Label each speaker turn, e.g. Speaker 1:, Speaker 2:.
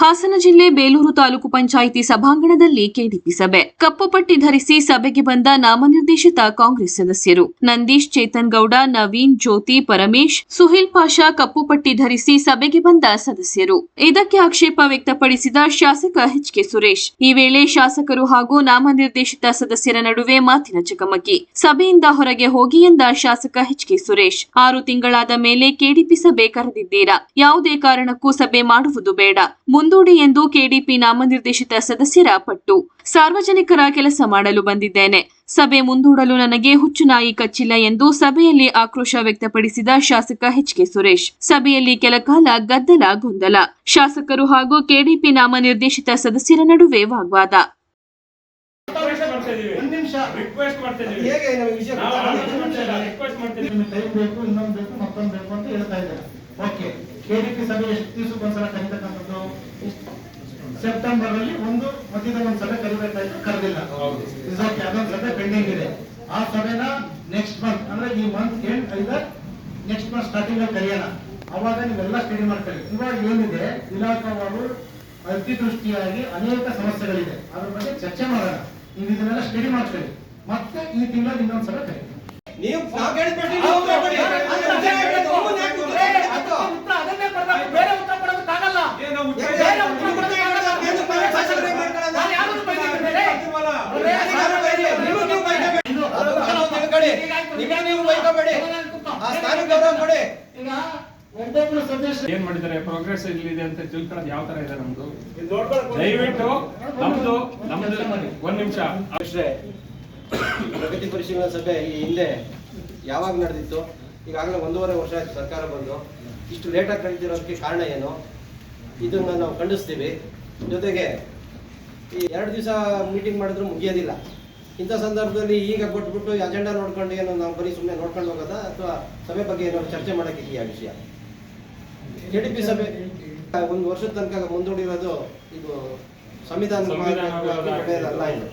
Speaker 1: ಹಾಸನ ಜಿಲ್ಲೆ ಬೇಲೂರು ತಾಲೂಕು ಪಂಚಾಯಿತಿ ಸಭಾಂಗಣದಲ್ಲಿ ಕೆಡಿಪಿ ಸಭೆ. ಕಪ್ಪು ಪಟ್ಟಿ ಧರಿಸಿ ಸಭೆಗೆ ಬಂದ ನಾಮನಿರ್ದೇಶಿತ ಕಾಂಗ್ರೆಸ್ ಸದಸ್ಯರು. ನಂದೀಶ್ ಚೇತನ್ ಗೌಡ ನವೀನ್, ಜ್ಯೋತಿ, ಪರಮೇಶ್, ಸುಹಿಲ್ ಪಾಷಾ ಕಪ್ಪು ಪಟ್ಟಿ ಧರಿಸಿ ಸಭೆಗೆ ಬಂದ ಸದಸ್ಯರು. ಇದಕ್ಕೆ ಆಕ್ಷೇಪ ವ್ಯಕ್ತಪಡಿಸಿದ ಶಾಸಕ ಎಚ್ ಕೆ ಸುರೇಶ್. ಈ ವೇಳೆ ಶಾಸಕರು ಹಾಗೂ ನಾಮನಿರ್ದೇಶಿತ ಸದಸ್ಯರ ನಡುವೆ ಮಾತಿನ ಚಕಮಕಿ. ಸಭೆಯಿಂದ ಹೊರಗೆ ಹೋಗಿ ಎಂದ ಶಾಸಕ ಎಚ್ ಕೆ ಸುರೇಶ್. ಆರು ತಿಂಗಳಾದ ಮೇಲೆ ಕೆಡಿಪಿ ಸಭೆ ಕರೆದಿದ್ದೀರಾ? ಯಾವುದೇ ಕಾರಣಕ್ಕೂ ಸಭೆ ಮಾಡುವುದು ಬೇಡ. ಮುಂದೂಡಿ ಎಂದು ಕೆಡಿಪಿ ನಾಮನಿರ್ದೇಶಿತ ಸದಸ್ಯರ ಪಟ್ಟು. ಸಾರ್ವಜನಿಕರ ಕೆಲಸ ಮಾಡಲು ಬಂದಿದ್ದೇನೆ. ಸಭೆ ಮುಂದೂಡಲು ನನಗೆ ಹುಚ್ಚು ನಾಯಿ ಕಚ್ಚಿಲ್ಲ ಎಂದು ಸಭೆಯಲ್ಲಿ ಆಕ್ರೋಶ ವ್ಯಕ್ತಪಡಿಸಿದ ಶಾಸಕ ಎಚ್ ಕೆ ಸುರೇಶ್. ಸಭೆಯಲ್ಲಿ ಕೆಲಕಾಲ ಗದ್ದಲ ಗೊಂದಲ. ಶಾಸಕರು ಹಾಗೂ ಕೆಡಿಪಿ ನಾಮನಿರ್ದೇಶಿತ ಸದಸ್ಯರ ನಡುವೆ ವಾಗ್ವಾದ.
Speaker 2: ರಿಕ್ವೆಸ್ಟ್ ಮಾಡ್ತಾ ಇದೀವಿ
Speaker 3: ಒಂದ್ ನಿಮಿಷ.
Speaker 2: ರಿಕ್ವೆಸ್ಟ್ ಮಾಡ್ತಾ
Speaker 3: ಹೇಗೆ ನಮಗೆ ವಿಷಯ
Speaker 2: ರಿಕ್ವೆಸ್ಟ್ ಮಾಡ್ತೀವಿ
Speaker 3: ಟೈಮ್ ಬೇಕು ಇನ್ನೊಂದು ಬೇಕು ಮತ್ತೊಂದು ಬೇಕು ಅಂತ ಹೇಳ್ತಾ ಇದ್ದಾರೆ. ಓಕೆ ಕೆಡಿಪಿ ಸಭೆ ಎಷ್ಟು ದಿವಸಕ್ಕೆ ಒಂದ್ಸಲ ಕರೀತಕ್ಕಂಥದ್ದು ಸೆಪ್ಟೆಂಬರ್ ಅಲ್ಲಿ ಒಂದು ಮಧ್ಯದ ಒಂದು ಸಭೆ ಕರಿಬೇಕಾಯ್ತು ಕರೆದಿಲ್ಲ.
Speaker 2: ಹೌದು.
Speaker 3: ಇಸ್ ಓಕೆ ಅದೊಂದು ಸಭೆ ಪೆಂಡಿಂಗ್ ಇದೆ. ಆ ಸಭೆನ ನೆಕ್ಸ್ಟ್ ಮಂತ್ ಅಂದ್ರೆ ಈ month end either next month starting ಅಲ್ಲಿ ಕರೆಯೋಣ. ಅವಾಗ ನೀವೆಲ್ಲ ಸ್ಟಡಿ ಮಾಡ್ಕೊಳ್ಳಿ. ಇವಾಗ ಏನಿದೆ ಇಲಾಖಾವಾರು ಅತಿದೃಷ್ಟಿಯಾಗಿ ಅನೇಕ ಸಮಸ್ಯೆಗಳಿದೆ. ಅದ್ರ ಬಗ್ಗೆ ಚರ್ಚೆ ಮಾಡೋಣ. ನೀವು ಇದನ್ನೆಲ್ಲ ಸ್ಟಡಿ ಮಾಡ್ಕೊಳ್ಳಿ. ಮತ್ತೆ ಈ ತಿಂಗಳ ಇನ್ನೊಂದ್ಸಲ ಸಭೆ ಕರೀತೀವಿ.
Speaker 4: ನೀವು ನಿಮಗೆ ನೀವು ಬೈಕೋಬೇಡಿ. ಆ ಸ್ಥಾನ ಗೌರವ ಕೊಡಿ
Speaker 2: ಏನ್ ಮಾಡಿದ್ದಾರೆ? ಪ್ರೋಗ್ರೆಸ್ ಎಲ್ಲಿದೆ ಅಂತ ತಿಳ್ಕೊಳ್ಳೋದು ಯಾವ ತರ ಇದೆ ನಮ್ದು? ದಯವಿಟ್ಟು ನಮ್ದು ನಮ್ದು ಒಂದ್ ನಿಮಿಷ.
Speaker 4: ಅಷ್ಟೇ ಪ್ರಗತಿ ಪರಿಶೀಲನಾ ಸಭೆ ಈ ಹಿಂದೆ ಯಾವಾಗ ನಡೆದಿತ್ತು? ಈಗಾಗಲೇ ಒಂದೂವರೆ ವರ್ಷ ಆಯ್ತು ಸರ್ಕಾರ ಬಂದು. ಇಷ್ಟು ಲೇಟಾಗಿ ಕಳಿತಿರೋದಕ್ಕೆ ಕಾರಣ ಏನು? ಇದನ್ನ ನಾವು ಖಂಡಿಸ್ತೀವಿ. ಜೊತೆಗೆ ಈ ಎರಡು ದಿವಸ ಮೀಟಿಂಗ್ ಮಾಡಿದ್ರು ಮುಗಿಯೋದಿಲ್ಲ. ಇಂಥ ಸಂದರ್ಭದಲ್ಲಿ ಈಗ ಕೊಟ್ಬಿಟ್ಟು ಅಜೆಂಡಾ ನೋಡ್ಕೊಂಡು ಏನು ನಾವು ಬರೀ ಸುಮ್ಮನೆ ನೋಡ್ಕೊಂಡು ಹೋಗೋದಾ? ಅಥವಾ ಸಭೆ ಬಗ್ಗೆ ಏನಾದ್ರು ಚರ್ಚೆ ಮಾಡೋಕ್ಕಿದೆಯಾ ವಿಷಯ ಜೆ ಡಿ ಪಿ ಸಭೆ ಒಂದು ವರ್ಷದ ತನಕ ಮುಂದೂಡಿರೋದು ಇದು ಸಂವಿಧಾನ
Speaker 2: ಸಂವಿಧಾನ
Speaker 4: ಅಲ್ಲ ಇದು.